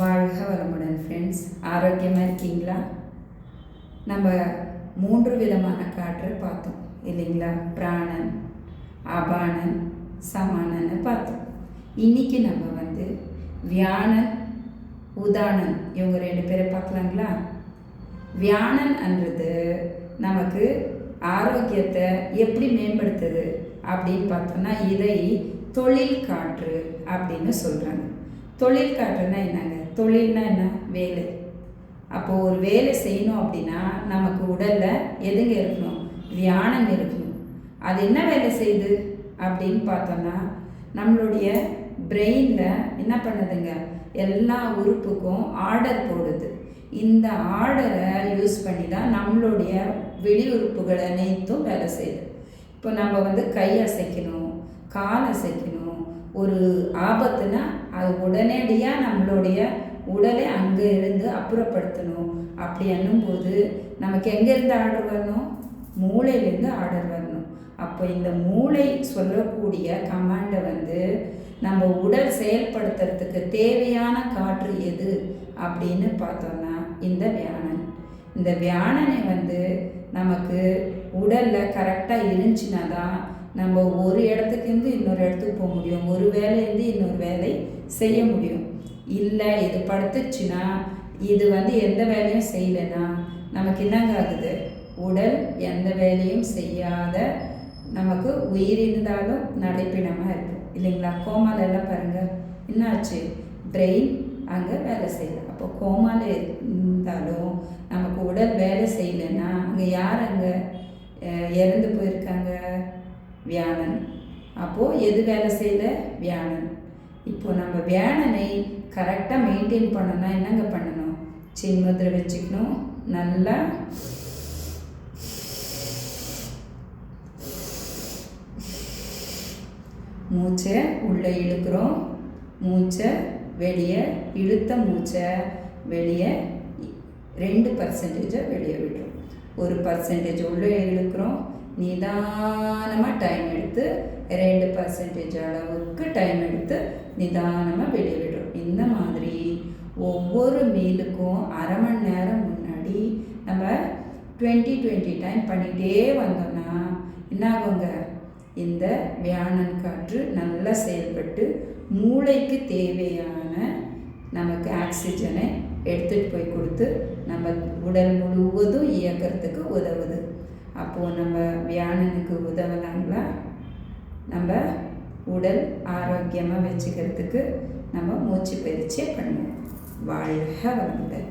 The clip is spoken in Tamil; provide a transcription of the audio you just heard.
வாழ்க வளமுடன் ஃப்ரெண்ட்ஸ் ஆரோக்கியமாக இருக்கீங்களா? நம்ம மூன்று விதமான காற்று பார்த்தோம் இல்லைங்களா? பிராணன் அபானன் சமானன்னு பார்த்தோம். இன்னைக்கு நம்ம வந்து வியானன் உதானன் இவங்க ரெண்டு பேரை பார்க்கலாங்களா? வியானன் என்றது நமக்கு ஆரோக்கியத்தை எப்படி மேம்படுத்துது அப்படின்னு பார்த்தோம்னா இதை தொழில் காற்று அப்படின்னு சொல்கிறாங்க தொழில் காற்றுனா என்னங்க? தொழில்னா என்ன? வேலை. அப்போது ஒரு வேலை செய்யணும் அப்படின்னா நமக்கு உடலில் எதுங்க இருக்கணும்? வியானம் இருக்கணும். அது என்ன வேலை செய்யுது? அப்படின்னு பார்த்தோம்னா நம்மளுடைய பிரெயினில் என்ன பண்ணுதுங்க? எல்லா உறுப்புக்கும் ஆர்டர் போடுது. இந்த ஆர்டரை யூஸ் பண்ணி தான் நம்மளுடைய வெளி உறுப்புகள் அனைத்தும் வேலை செய்யுது. இப்போ நம்ம வந்து கை அசைக்கணும் கால் அசைக்கணும் ஒரு ஆபத்துனா அது உடனடியாக நம்மளுடைய உடலை அங்கே இருந்து அப்புறப்படுத்தணும். அப்படி என்னும்போது நமக்கு எங்கேருந்து ஆர்டர் வரணும்? மூளையிலேருந்து ஆர்டர் வரணும். அப்போ இந்த மூளை சொல்லக்கூடிய கமாண்டை வந்து நம்ம உடல் செயல்படுத்துறதுக்கு தேவையான காற்று எது அப்படின்னு பார்த்தோம்னா இந்த வியானன். இந்த வியானனை வந்து நமக்கு உடலில் கரெக்டாக இருந்துச்சுன்னா தான் நம்ம ஒரு இடத்துக்கு இருந்து இன்னொரு இடத்துக்கு போக முடியும். ஒரு வேலையிலேருந்து இன்னொரு வேலை செய்ய முடியும். இல்லை இது படுத்துச்சுன்னா இது வந்து எந்த வேலையும் செய்யலைன்னா நமக்கு என்னங்க ஆகுது? உடல் எந்த வேலையும் செய்யாத நமக்கு உயிர் இருந்தாலும் நடைப்பிடமாக இருக்கும் இல்லைங்களா? கோமால எல்லாம் பாருங்கள் என்னாச்சு? பிரெயின் அங்கே வேலை செய்யலை. அப்போ கோமால இருந்தாலும் நமக்கு உடல் வேலை செய்யலைன்னா அங்கே யார் அங்கே இறந்து போயிருக்காங்க? வியாழன் அப்போது எது வேலை செய்யலை? வியாழன் இப்போ நம்ம வியாழனை கரெக்டாக மெயின்டைன் பண்ணணும்னா என்னங்க பண்ணணும்? சின்மத்தில் வச்சுக்கணும். நல்லா. மூச்சை உள்ளே இழுக்கிறோம். மூச்சை வெளியே இழுத்த மூச்சை வெளியே ரெண்டு பர்சன்டேஜை வெளியே விடுறோம். ஒரு பர்சன்டேஜ் உள்ளே இழுக்கிறோம். நிதானமாக டைம் எடுத்து ரெண்டு பர்சன்டேஜ் அளவுக்கு டைம் எடுத்து நிதானமாக வெளியே விடுறோம். இந்த மாதிரி ஒவ்வொரு மீலுக்கும் அரை மணி நேரம் முன்னாடி நம்ம டுவெண்ட்டி டுவெண்ட்டி டைம் பண்ணிகிட்டே வந்தோம்னா என்ன ஆகுங்க இந்த வியானன் காற்று நல்லா செயல்பட்டு மூளைக்கு தேவையான நமக்கு ஆக்சிஜனை எடுத்துகிட்டு போய் கொடுத்து நம்ம உடல் முழுவதும் இயக்கிறதுக்கு உதவுது. அப்போது நம்ம வியாழனுக்கு உதவலாங்களா? நம்ம உடல் ஆரோக்கியமாக வச்சுக்கிறதுக்கு நம்ம மூச்சு பயிற்சியை பண்ணுவோம். வாழ்க வளமுடன்.